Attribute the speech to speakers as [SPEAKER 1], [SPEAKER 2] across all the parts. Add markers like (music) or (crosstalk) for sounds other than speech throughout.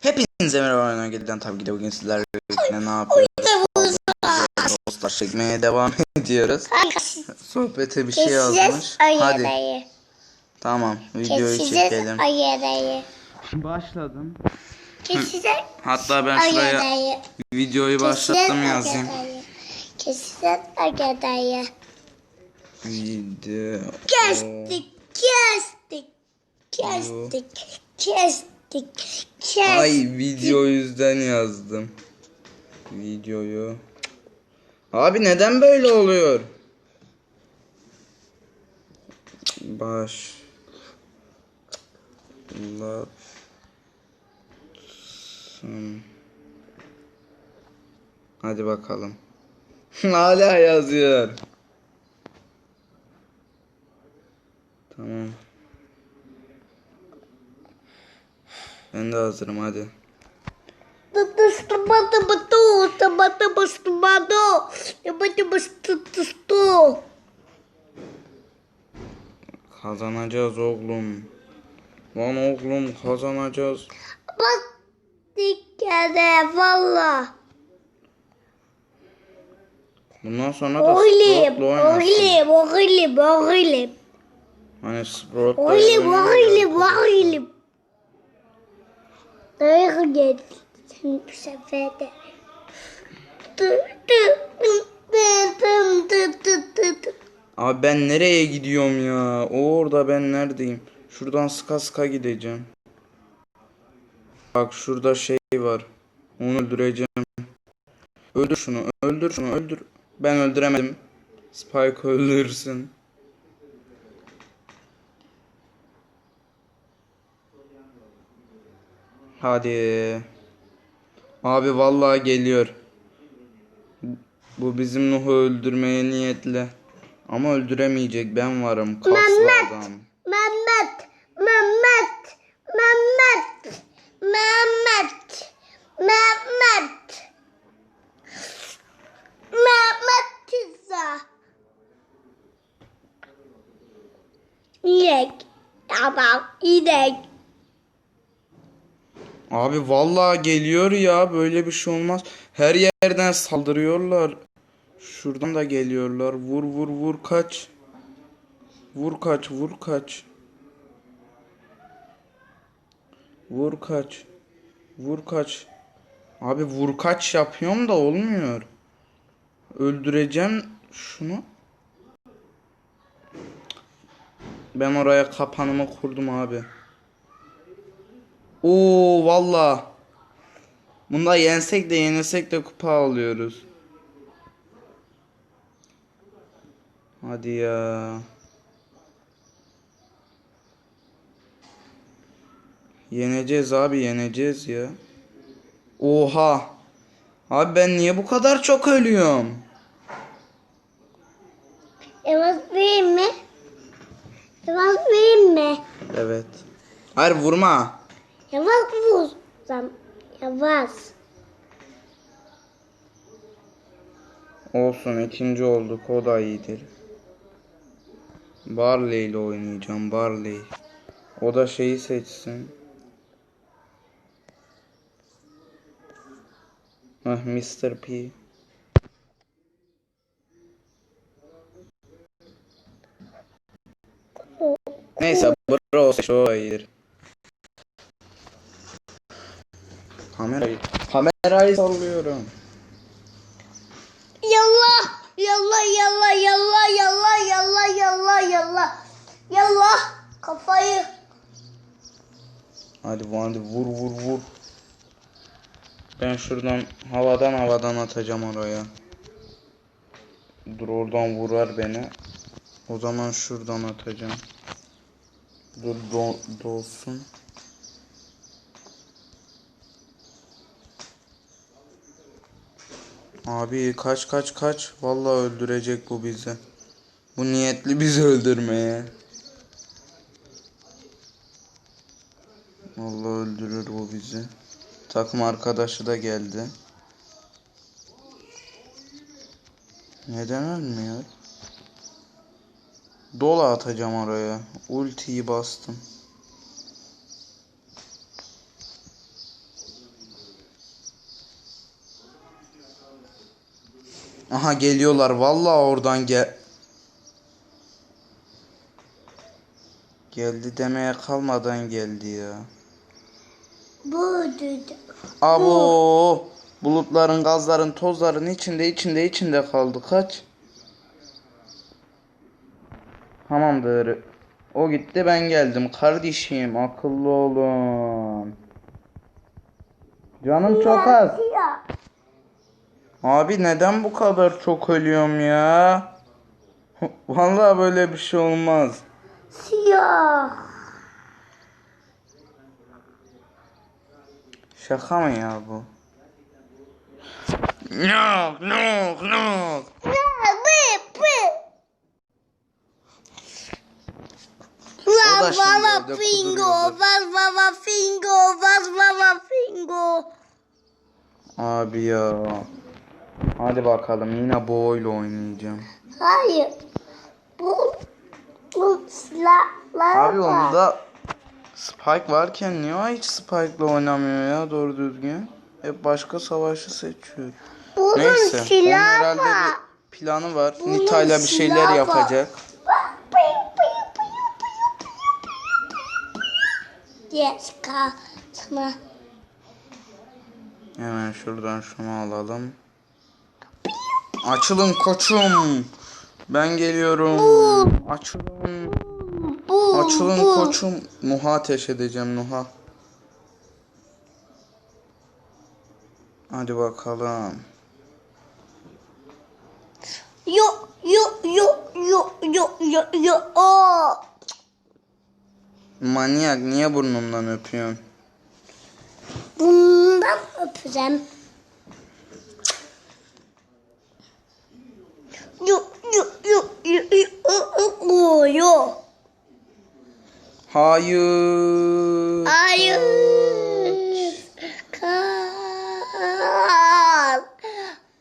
[SPEAKER 1] Hepinize merhaba gelen tabii ki de bugün sizlerle birlikte ne yapıyoruz? Dostlar çekmeye devam (laughs) ediyoruz. Sohbete bir şey yazmış. Hadi tamam videoyu
[SPEAKER 2] Keseceğiz
[SPEAKER 1] çekelim.
[SPEAKER 2] ayarayı.
[SPEAKER 1] Başladım.
[SPEAKER 2] Keseceğiz
[SPEAKER 1] Hatta ben şuraya
[SPEAKER 2] ayarayı.
[SPEAKER 1] videoyu başlattım yazayım.
[SPEAKER 2] Keseceğiz ayarayı.
[SPEAKER 1] Video.
[SPEAKER 2] Kestik, kestik, kestik, kestik.
[SPEAKER 1] Ay video yüzden yazdım. Videoyu. Abi neden böyle oluyor? Baş. Latsın. Hadi bakalım. (laughs) Hala yazıyor. ben de hazırım hadi. Kazanacağız oğlum. Lan oğlum kazanacağız.
[SPEAKER 2] Bak dikkat valla.
[SPEAKER 1] Bundan sonra da
[SPEAKER 2] Oğlum, oğlum, oğlum, oğlum.
[SPEAKER 1] Hani Sprout'la
[SPEAKER 2] Oğlum, oğlum, oğlum. Dayak geçsin bu sefer de.
[SPEAKER 1] Abi ben nereye gidiyorum ya? Orada ben neredeyim? Şuradan sıka sıka gideceğim. Bak şurada şey var. Onu öldüreceğim. Öldür şunu, öldür şunu, öldür. Ben öldüremedim. Spike öldürsün. Hadi. Abi vallahi geliyor. Bu bizim Nuh'u öldürmeye niyetli. Ama öldüremeyecek ben varım. Kaslı
[SPEAKER 2] Mehmet.
[SPEAKER 1] adam.
[SPEAKER 2] Mehmet, Mehmet, Mehmet, Mehmet, Mehmet, Mehmet pizza. İnek, tamam, inek.
[SPEAKER 1] Abi vallahi geliyor ya böyle bir şey olmaz. Her yerden saldırıyorlar. Şuradan da geliyorlar. Vur vur vur kaç. Vur kaç vur kaç. Vur kaç. Vur kaç. Abi vur kaç yapıyorum da olmuyor. Öldüreceğim şunu. Ben oraya kapanımı kurdum abi. Oo valla. Bunda yensek de yenilsek de kupa alıyoruz. Hadi ya. Yeneceğiz abi yeneceğiz ya. Oha. Abi ben niye bu kadar çok ölüyorum?
[SPEAKER 2] Yavaş vereyim mi? Yavaş vereyim mi?
[SPEAKER 1] Evet. Hayır vurma.
[SPEAKER 2] Yavaş vur. Yavaş.
[SPEAKER 1] Olsun ikinci olduk o da iyidir. Barley ile oynayacağım Barley. O da şeyi seçsin. Hah Mr. P. Neyse bro şu iyidir. Kamerayı kamerayı sallıyorum.
[SPEAKER 2] Yallah, yallah, yallah, yallah, yallah, yallah, yallah, yallah. Yallah, kafayı.
[SPEAKER 1] Hadi hadi vur vur vur. Ben şuradan havadan havadan atacağım oraya. Dur oradan vurar beni. O zaman şuradan atacağım. Dur do dolsun. Abi kaç kaç kaç. Vallahi öldürecek bu bizi. Bu niyetli bizi öldürmeye. Vallahi öldürür bu bizi. Takım arkadaşı da geldi. Neden ölmüyor? Dola atacağım oraya. Ultiyi bastım. Aha geliyorlar. Vallahi oradan gel. Geldi demeye kalmadan geldi ya.
[SPEAKER 2] Bu.
[SPEAKER 1] Abo bulutların, gazların, tozların içinde içinde içinde kaldı. Kaç? Tamamdır. O gitti ben geldim. Kardeşim akıllı olun. Canım çok az. Abi neden bu kadar çok ölüyorum ya? (laughs) Vallahi böyle bir şey olmaz.
[SPEAKER 2] Siyah.
[SPEAKER 1] Şaka mı ya bu? Da
[SPEAKER 2] Vas
[SPEAKER 1] şimdi
[SPEAKER 2] baba
[SPEAKER 1] evde
[SPEAKER 2] fingo, vas baba fingo, vas baba fingo.
[SPEAKER 1] Abi ya. Hadi bakalım yine bu oyla oynayacağım.
[SPEAKER 2] Hayır. Bu bu silahlar
[SPEAKER 1] Abi
[SPEAKER 2] var.
[SPEAKER 1] onda Spike varken niye hiç Spike'la oynamıyor ya doğru düzgün? Hep başka savaşı seçiyor.
[SPEAKER 2] Bunun
[SPEAKER 1] Neyse. Onun
[SPEAKER 2] silahı
[SPEAKER 1] herhalde
[SPEAKER 2] var.
[SPEAKER 1] bir planı var.
[SPEAKER 2] Bunun
[SPEAKER 1] Nita'yla bir şeyler
[SPEAKER 2] var.
[SPEAKER 1] yapacak.
[SPEAKER 2] Yes, kaçma.
[SPEAKER 1] Hemen şuradan şunu alalım. Açılın koçum. Ben geliyorum. Açılın. Açılın koçum. Nuh'a ateş edeceğim Nuh'a. Hadi bakalım.
[SPEAKER 2] Yo, yo, yo, yo, yo, yo, yo.
[SPEAKER 1] Manyak niye burnumdan öpüyorsun?
[SPEAKER 2] Bundan öpeceğim. Yo, yo, yo, yo, yo, yo, yo, yo.
[SPEAKER 1] Hayır.
[SPEAKER 2] Hayır. Kaç.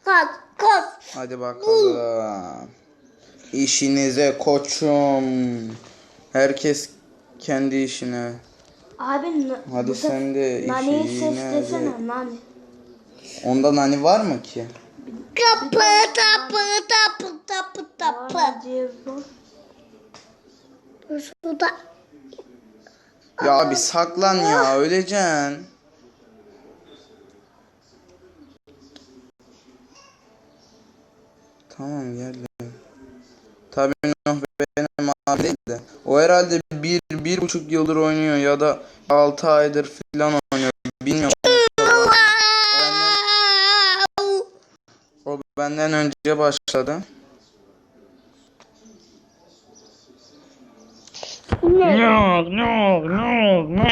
[SPEAKER 2] Kaç, kaç.
[SPEAKER 1] Hadi bakalım. İşinize koçum. Herkes kendi işine.
[SPEAKER 2] Abi
[SPEAKER 1] Hadi sen de işine
[SPEAKER 2] seslesene
[SPEAKER 1] de.
[SPEAKER 2] nani.
[SPEAKER 1] Onda nani var mı ki?
[SPEAKER 2] Kapı tapı tapı tapı tapı. Şurada
[SPEAKER 1] Ya abi saklan ya öleceksin. Tamam geldim. Tabii Nuh benim abi değil de. O herhalde bir, bir buçuk yıldır oynuyor ya da altı aydır falan oynuyor. Bilmiyorum. O benden önce başladı. Yok yok yok yok.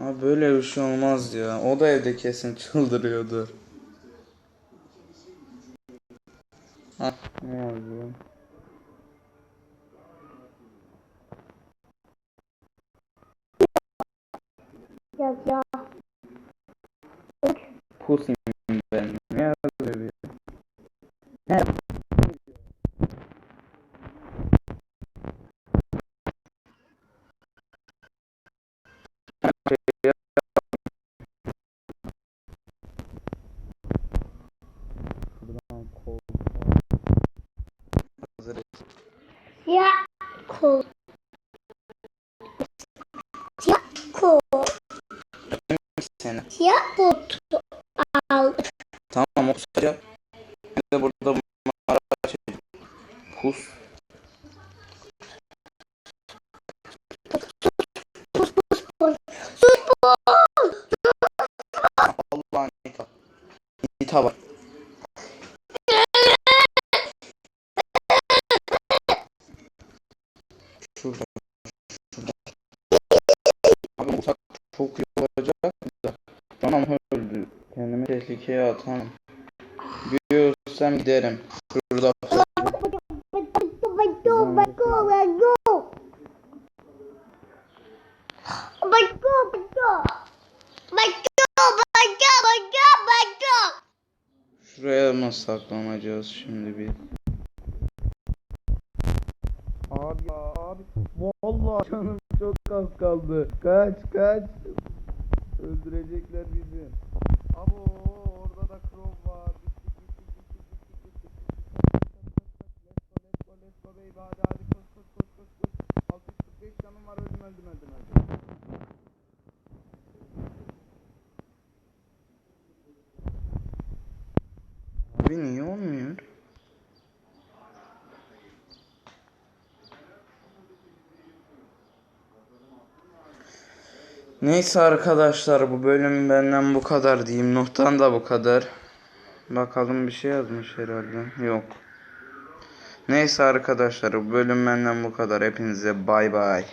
[SPEAKER 1] Abi böyle bir şey olmaz ya. O da evde kesin çıldırıyordur. Ha, ne yazıyor?
[SPEAKER 2] Ya ya.
[SPEAKER 1] Pusim ben. Ne yazıyor? Ne? Şuradan kol. Hazır et.
[SPEAKER 2] Ya kol. Ya kol.
[SPEAKER 1] Seni.
[SPEAKER 2] Ya kol. Al.
[SPEAKER 1] Tamam o sıcak. Ben de burada bunları açayım. Pus. Allah Nita. Nita bak. Şurada. Şurada. Abi uçak çok tehlikeye atamam. Görsem giderim. Şurada. Şuraya mı saklanacağız şimdi biz? Abi abi. Vallahi canım çok az kaldı. Kaç kaç. Öldürecekler bizi. Abo orada da Crow var. Gitti gitti. baby hadi hadi koş koş koş koş koş. 645 canım var öldüm öldüm öldüm öldüm. Abi niye olmuyor? Neyse arkadaşlar bu bölüm benden bu kadar diyeyim. Nuh'tan da bu kadar. Bakalım bir şey yazmış herhalde. Yok. Neyse arkadaşlar bu bölüm benden bu kadar. Hepinize bay bay.